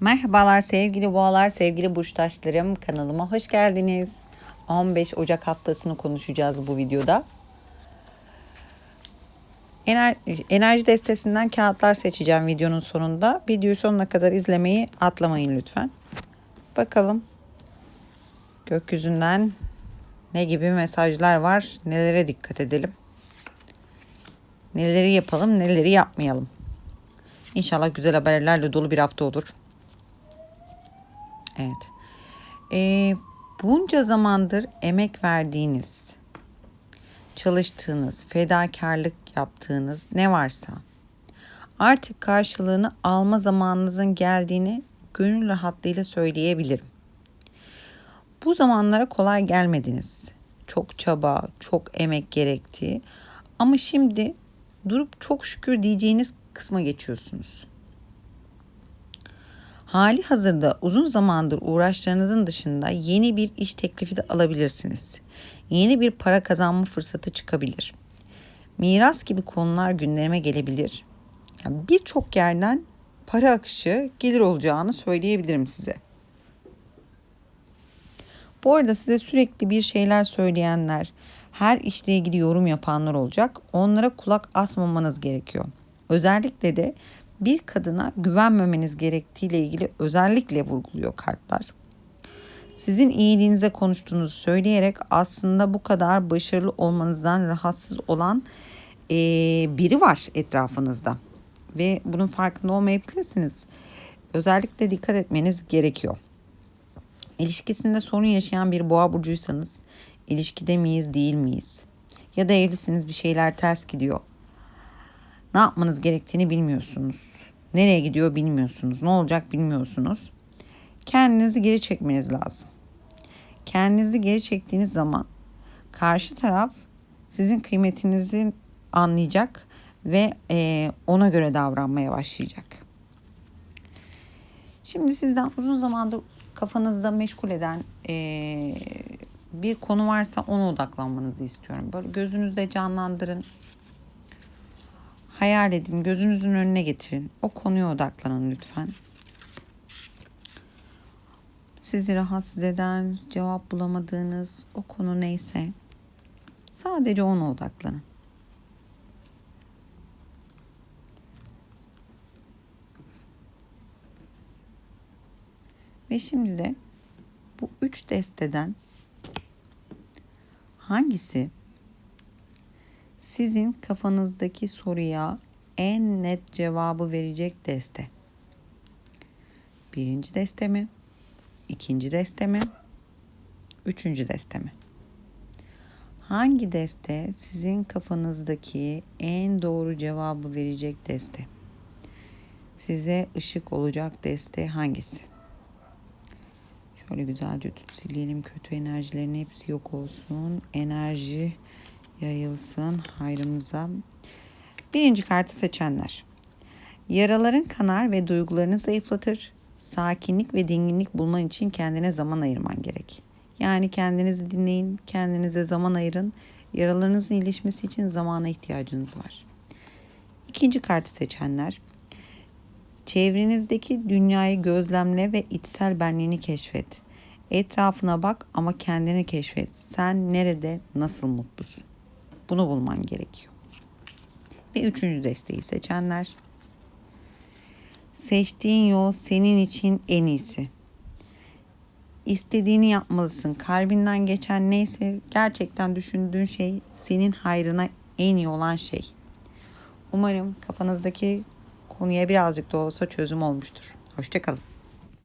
Merhabalar sevgili boğalar, sevgili burçtaşlarım. Kanalıma hoş geldiniz. 15 Ocak haftasını konuşacağız bu videoda. Ener enerji destesinden kağıtlar seçeceğim videonun sonunda. Videoyu sonuna kadar izlemeyi atlamayın lütfen. Bakalım gökyüzünden ne gibi mesajlar var, nelere dikkat edelim. Neleri yapalım, neleri yapmayalım. İnşallah güzel haberlerle dolu bir hafta olur. Evet. Ee, bunca zamandır emek verdiğiniz, çalıştığınız, fedakarlık yaptığınız ne varsa artık karşılığını alma zamanınızın geldiğini gönül rahatlığıyla söyleyebilirim. Bu zamanlara kolay gelmediniz. Çok çaba, çok emek gerekti. Ama şimdi durup çok şükür diyeceğiniz kısma geçiyorsunuz. Hali hazırda uzun zamandır uğraşlarınızın dışında yeni bir iş teklifi de alabilirsiniz. Yeni bir para kazanma fırsatı çıkabilir. Miras gibi konular gündeme gelebilir. Yani Birçok yerden para akışı gelir olacağını söyleyebilirim size. Bu arada size sürekli bir şeyler söyleyenler, her işle ilgili yorum yapanlar olacak. Onlara kulak asmamanız gerekiyor. Özellikle de bir kadına güvenmemeniz gerektiğiyle ilgili özellikle vurguluyor kartlar. Sizin iyiliğinize konuştuğunuzu söyleyerek aslında bu kadar başarılı olmanızdan rahatsız olan ee, biri var etrafınızda. Ve bunun farkında olmayabilirsiniz. Özellikle dikkat etmeniz gerekiyor. İlişkisinde sorun yaşayan bir boğa burcuysanız ilişkide miyiz değil miyiz? Ya da evlisiniz bir şeyler ters gidiyor. Ne yapmanız gerektiğini bilmiyorsunuz. Nereye gidiyor bilmiyorsunuz. Ne olacak bilmiyorsunuz. Kendinizi geri çekmeniz lazım. Kendinizi geri çektiğiniz zaman karşı taraf sizin kıymetinizi anlayacak ve e, ona göre davranmaya başlayacak. Şimdi sizden uzun zamandır kafanızda meşgul eden e, bir konu varsa ona odaklanmanızı istiyorum. Böyle gözünüzde canlandırın. Hayal edin, gözünüzün önüne getirin. O konuya odaklanın lütfen. Sizi rahatsız eden, cevap bulamadığınız o konu neyse sadece ona odaklanın. Ve şimdi de bu üç desteden hangisi sizin kafanızdaki soruya en net cevabı verecek deste? Birinci deste mi? İkinci deste mi? Üçüncü deste mi? Hangi deste sizin kafanızdaki en doğru cevabı verecek deste? Size ışık olacak deste hangisi? Şöyle güzelce tut silelim kötü enerjilerin hepsi yok olsun. Enerji yayılsın hayrımıza. Birinci kartı seçenler. Yaraların kanar ve duygularını zayıflatır. Sakinlik ve dinginlik bulman için kendine zaman ayırman gerek. Yani kendinizi dinleyin, kendinize zaman ayırın. Yaralarınızın iyileşmesi için zamana ihtiyacınız var. İkinci kartı seçenler. Çevrenizdeki dünyayı gözlemle ve içsel benliğini keşfet. Etrafına bak ama kendini keşfet. Sen nerede, nasıl mutlusun? Bunu bulman gerekiyor. Ve üçüncü desteği seçenler. Seçtiğin yol senin için en iyisi. İstediğini yapmalısın. Kalbinden geçen neyse gerçekten düşündüğün şey senin hayrına en iyi olan şey. Umarım kafanızdaki konuya birazcık da olsa çözüm olmuştur. Hoşçakalın.